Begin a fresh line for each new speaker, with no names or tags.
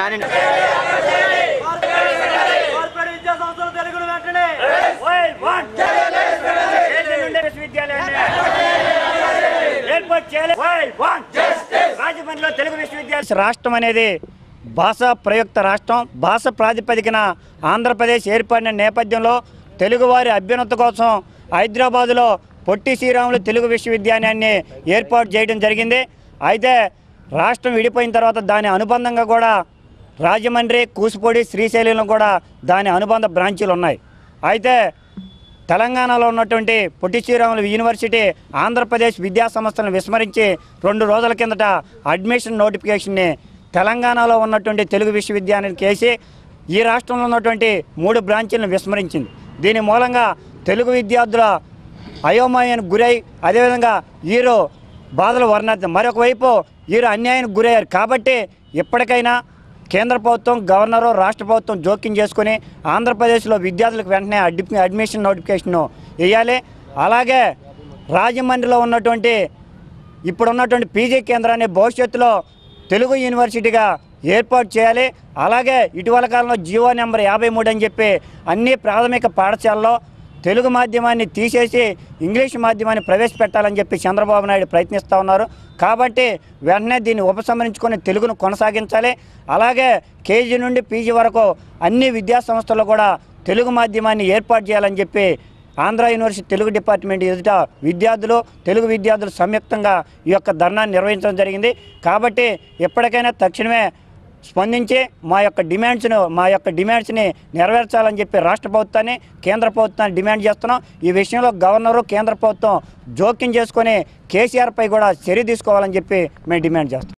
నాని
రాజమండ్రిలో తెలుగు రాష్ట్రం అనేది భాషా ప్రయుక్త రాష్ట్రం. భాష ప్రాతిపదికన ఆంధ్రప్రదేశ్ ఏర్పడిన నేపథ్యంలో తెలుగువారి అభ్యున్నత కోసం హైదరాబాదులో పొట్టి శ్రీరాములు తెలుగు విశ్వవిద్యాలయాన్ని ఏర్పాటు చేయడం జరిగింది. అయితే రాష్ట్రం విడిపోయిన తర్వాత దాని అనుబంధంగా కూడా రాజమండ్రి కూచిపూడి శ్రీశైలంలో కూడా దాని అనుబంధ బ్రాంచీలు ఉన్నాయి. అయితే తెలంగాణలో ఉన్నటువంటి పొట్టి శ్రీరాములు యూనివర్సిటీ ఆంధ్రప్రదేశ్ విద్యా సంస్థలను విస్మరించి రెండు రోజుల కిందట అడ్మిషన్ నోటిఫికేషన్ని తెలంగాణలో ఉన్నటువంటి తెలుగు విశ్వవిద్యాలయానికి వేసి ఈ రాష్ట్రంలో ఉన్నటువంటి మూడు బ్రాంచీలను విస్మరించింది. దీని మూలంగా తెలుగు విద్యార్థుల అయోమయానికి గురై అదేవిధంగా వీరు బాధలు వర్ణిద్దాం. మరొకవైపు వీరు అన్యాయానికి గురయ్యారు. కాబట్టి ఇప్పటికైనా కేంద్ర ప్రభుత్వం గవర్నరు రాష్ట్ర ప్రభుత్వం జోక్యం చేసుకుని ఆంధ్రప్రదేశ్లో విద్యార్థులకు వెంటనే అడ్మి అడ్మిషన్ నోటిఫికేషన్ను వేయాలి అలాగే రాజమండ్రిలో ఉన్నటువంటి ఇప్పుడున్నటువంటి పీజీ కేంద్రాన్ని భవిష్యత్తులో తెలుగు యూనివర్సిటీగా ఏర్పాటు చేయాలి. అలాగే ఇటీవల కాలంలో జీవో నెంబర్ యాభై మూడు అని చెప్పి అన్ని ప్రాథమిక పాఠశాలలో తెలుగు మాధ్యమాన్ని తీసేసి ఇంగ్లీష్ మాధ్యమాన్ని ప్రవేశపెట్టాలని చెప్పి చంద్రబాబు నాయుడు ప్రయత్నిస్తూ ఉన్నారు. కాబట్టి వెంటనే దీన్ని ఉపసంహరించుకొని తెలుగును కొనసాగించాలి. అలాగే కేజీ నుండి పీజీ వరకు అన్ని విద్యాసంస్థల్లో కూడా తెలుగు మాధ్యమాన్ని ఏర్పాటు చేయాలని చెప్పి ఆంధ్ర యూనివర్సిటీ తెలుగు డిపార్ట్మెంట్ ఎదుట విద్యార్థులు తెలుగు విద్యార్థులు సంయుక్తంగా ఈ యొక్క ధర్నాన్ని నిర్వహించడం జరిగింది. కాబట్టి ఎప్పటికైనా తక్షణమే స్పందించి మా యొక్క డిమాండ్స్ను మా యొక్క డిమాండ్స్ని నెరవేర్చాలని చెప్పి రాష్ట్ర ప్రభుత్వాన్ని కేంద్ర ప్రభుత్వాన్ని డిమాండ్ చేస్తున్నాం. ఈ విషయంలో గవర్నరు కేంద్ర ప్రభుత్వం జోక్యం చేసుకొని కేసీఆర్పై కూడా చర్య తీసుకోవాలని చెప్పి మేము డిమాండ్ చేస్తాం